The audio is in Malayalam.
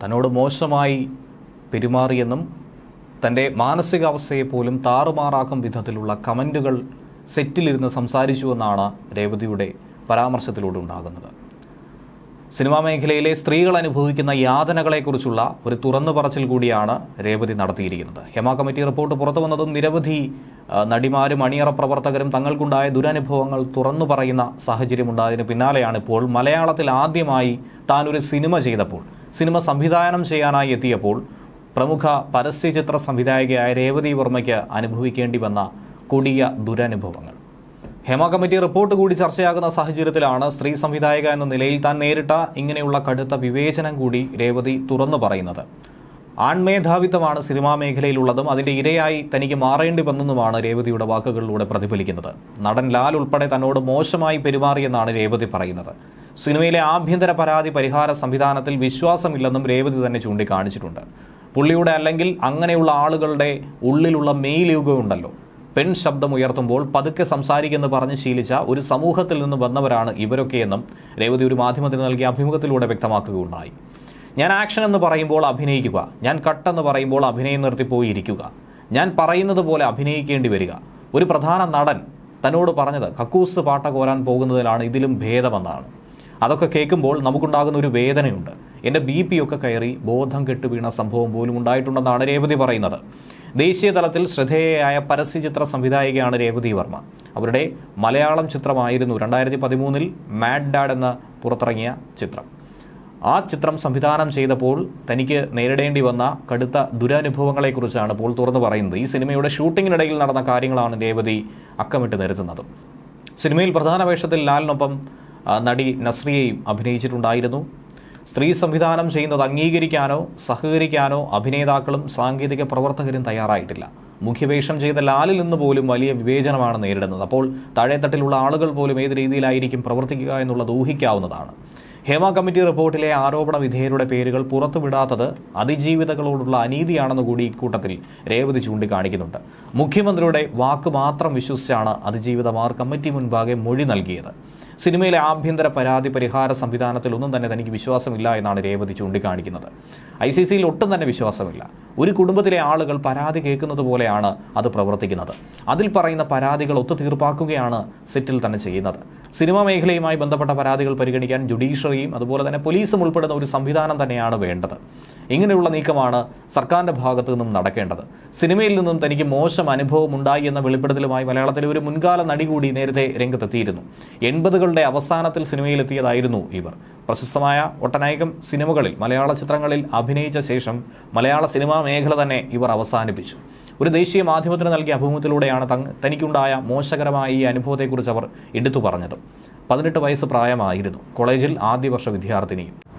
തന്നോട് മോശമായി പെരുമാറിയെന്നും തന്റെ മാനസികാവസ്ഥയെ പോലും താറുമാറാക്കും വിധത്തിലുള്ള കമന്റുകൾ സെറ്റിലിരുന്ന് സംസാരിച്ചുവെന്നാണ് രേവതിയുടെ പരാമർശത്തിലൂടെ ഉണ്ടാകുന്നത്. സിനിമാ മേഖലയിലെ സ്ത്രീകൾ അനുഭവിക്കുന്ന യാതനകളെക്കുറിച്ചുള്ള ഒരു തുറന്നു പറച്ചിൽ കൂടിയാണ് രേവതി നടത്തിയിരിക്കുന്നത്. ഹെമ കമ്മിറ്റി റിപ്പോർട്ട് പുറത്തു വന്നതും നിരവധി നടിമാരും അണിയറ പ്രവർത്തകരും തങ്ങൾക്കുണ്ടായ ദുരനുഭവങ്ങൾ തുറന്നു പറയുന്ന സാഹചര്യമുണ്ടായതിന് പിന്നാലെയാണ് ഇപ്പോൾ മലയാളത്തിൽ ആദ്യമായി താനൊരു സിനിമ ചെയ്തപ്പോൾ സിനിമ സംവിധാനം ചെയ്യാനായി എത്തിയപ്പോൾ പ്രമുഖ പരസ്യചിത്ര സംവിധായകയായ രേവതി വർമ്മയ്ക്ക് അനുഭവിക്കേണ്ടി വന്ന കൊടിയ ദുരനുഭവങ്ങൾ. ഹേമ കമ്മിറ്റി റിപ്പോർട്ട് കൂടി ചർച്ചയാകുന്ന സാഹചര്യത്തിലാണ് സ്ത്രീ സംവിധായക എന്ന നിലയിൽ താൻ നേരിട്ട ഇങ്ങനെയുള്ള കടുത്ത വിവേചനം കൂടി രേവതി തുറന്നു പറയുന്നത്. ആൺമേധാവിത്വമാണ് സിനിമാ മേഖലയിലുള്ളതും അതിന്റെ ഇരയായി തനിക്ക് മാറേണ്ടി വന്നെന്നുമാണ് രേവതിയുടെ വാക്കുകളിലൂടെ പ്രതിഫലിക്കുന്നത്. നടൻ ലാൽ ഉൾപ്പെടെ തന്നോട് മോശമായി പെരുമാറിയെന്നാണ് രേവതി പറയുന്നത്. സിനിമയിലെ ആഭ്യന്തര പരാതി പരിഹാര സംവിധാനത്തിൽ വിശ്വാസമില്ലെന്നും രേവതി തന്നെ ചൂണ്ടിക്കാണിച്ചിട്ടുണ്ട്. പുള്ളിയുടെ അല്ലെങ്കിൽ അങ്ങനെയുള്ള ആളുകളുടെ ഉള്ളിലുള്ള മെയിലുകയുണ്ടല്ലോ പെൺ ശബ്ദം ഉയർത്തുമ്പോൾ പതുക്കെ സംസാരിക്കുന്നു പറഞ്ഞ് ശീലിച്ച ഒരു സമൂഹത്തിൽ നിന്ന് വന്നവരാണ് ഇവരൊക്കെയെന്നും രേവതി ഒരു മാധ്യമത്തിന് നൽകിയ അഭിമുഖത്തിലൂടെ വ്യക്തമാക്കുകയുണ്ടായി. ഞാൻ ആക്ഷൻ എന്ന് പറയുമ്പോൾ അഭിനയിക്കുക. ഞാൻ കട്ട് എന്ന് പറയുമ്പോൾ അഭിനയം നിർത്തി പോയി ഇരിക്കുക ഞാൻ പറയുന്നത് പോലെ അഭിനയിക്കേണ്ടി വരിക. ഒരു പ്രധാന നടൻ തന്നോട് പറഞ്ഞത് കക്കൂസ് പാട്ട കോരാൻ പോകുന്നതിലാണ് ഇതിലും ഭേദമെന്നാണ്. അതൊക്കെ കേൾക്കുമ്പോൾ നമുക്കുണ്ടാകുന്ന ഒരു വേദനയുണ്ട്. എന്റെ ബി പി ഒക്കെ കയറി ബോധം കെട്ട് വീണ സംഭവം പോലും ഉണ്ടായിട്ടുണ്ടെന്നാണ് രേവതി പറയുന്നത്. ദേശീയ തലത്തിൽ ശ്രദ്ധേയയായ പരസ്യചിത്ര സംവിധായികയാണ് രേവതി വർമ്മ. അവരുടെ മലയാളം ചിത്രമായിരുന്നു രണ്ടായിരത്തി പതിമൂന്നിൽ മാഡ് ഡാഡ് എന്ന് പുറത്തിറങ്ങിയ ചിത്രം. ആ ചിത്രം സംവിധാനം ചെയ്തപ്പോൾ തനിക്ക് നേരിടേണ്ടി വന്ന കടുത്ത ദുരനുഭവങ്ങളെക്കുറിച്ചാണ് പോൾ തുറന്നു പറയുന്നത്. ഈ സിനിമയുടെ ഷൂട്ടിങ്ങിനിടയിൽ നടന്ന കാര്യങ്ങളാണ് രേവതി അക്കമിട്ട് നിരത്തുന്നത്. സിനിമയിൽ പ്രധാന വേഷത്തിൽ ലാലിനൊപ്പം നടി നസ്രിയയും അഭിനയിച്ചിട്ടുണ്ടായിരുന്നു. സ്ത്രീ സംവിധാനം ചെയ്യുന്നത് അംഗീകരിക്കാനോ സഹകരിക്കാനോ അഭിനേതാക്കളും സാങ്കേതിക പ്രവർത്തകരും തയ്യാറായിട്ടില്ല. മുഖ്യവേഷം ചെയ്ത ലാലിൽ നിന്ന് പോലും വലിയ വിവേചനമാണ് നേരിടുന്നത്. അപ്പോൾ താഴെത്തട്ടിലുള്ള ആളുകൾ പോലും ഏത് രീതിയിലായിരിക്കും പ്രവർത്തിക്കുക എന്നുള്ളത് ഊഹിക്കാവുന്നതാണ്. ഹേമ കമ്മിറ്റി റിപ്പോർട്ടിലെ ആരോപണ വിധേയരുടെ പേരുകൾ പുറത്തുവിടാത്തത് അതിജീവിതകളോടുള്ള അനീതിയാണെന്ന് കൂടി ഇക്കൂട്ടത്തിൽ രേവതി ചൂണ്ടിക്കാണിക്കുന്നുണ്ട്. മുഖ്യമന്ത്രിയുടെ വാക്ക് മാത്രം വിശ്വസിച്ചാണ് അതിജീവിതമാർ കമ്മിറ്റി മുൻപാകെ മൊഴി നൽകിയത്. സിനിമയിലെ ആഭ്യന്തര പരാതി പരിഹാര സംവിധാനത്തിൽ ഒന്നും തന്നെ തനിക്ക് വിശ്വാസമില്ല എന്നാണ് രേവതി ചൂണ്ടിക്കാണിക്കുന്നത്. ഐ സി സിയിൽ ഒട്ടും തന്നെ വിശ്വാസമില്ല. ഒരു കുടുംബത്തിലെ ആളുകൾ പരാതി കേൾക്കുന്നത് പോലെയാണ് അത് പ്രവർത്തിക്കുന്നത്. അതിൽ പറയുന്ന പരാതികൾ ഒത്തുതീർപ്പാക്കുകയാണ് സെറ്റിൽ തന്നെ ചെയ്യുന്നത്. സിനിമാ മേഖലയുമായി ബന്ധപ്പെട്ട പരാതികൾ പരിഗണിക്കാൻ ജുഡീഷ്യറിയും അതുപോലെ തന്നെ പോലീസും ഉൾപ്പെടുന്ന ഒരു സംവിധാനം തന്നെയാണ് വേണ്ടത്. ഇങ്ങനെയുള്ള നീക്കമാണ് സർക്കാരിന്റെ ഭാഗത്തു നിന്നും നടക്കേണ്ടത്. സിനിമയിൽ നിന്നും തനിക്ക് മോശം അനുഭവം ഉണ്ടായി എന്ന വെളിപ്പെടുത്തലുമായി മലയാളത്തിലെ ഒരു മുൻകാല നടി കൂടി നേരത്തെ രംഗത്തെത്തിയിരുന്നു. എൺപതുകളുടെ അവസാനത്തിൽ സിനിമയിലെത്തിയതായിരുന്നു ഇവർ. പ്രശസ്തമായ ഒട്ടനേകം സിനിമകളിൽ മലയാള ചിത്രങ്ങളിൽ അഭിനയിച്ച ശേഷം മലയാള സിനിമാ മേഖല തന്നെ ഇവർ അവസാനിപ്പിച്ചു. ഒരു ദേശീയ മാധ്യമത്തിന് നൽകിയ അഭിമുഖത്തിലൂടെയാണ് തനിക്കുണ്ടായ മോശകരമായ ഈ അനുഭവത്തെക്കുറിച്ച് അവർ എടുത്തു പറഞ്ഞത്. പതിനെട്ട് വയസ്സ് പ്രായമായിരുന്നു. കോളേജിൽ ആദ്യ വർഷ വിദ്യാർത്ഥിനിയും.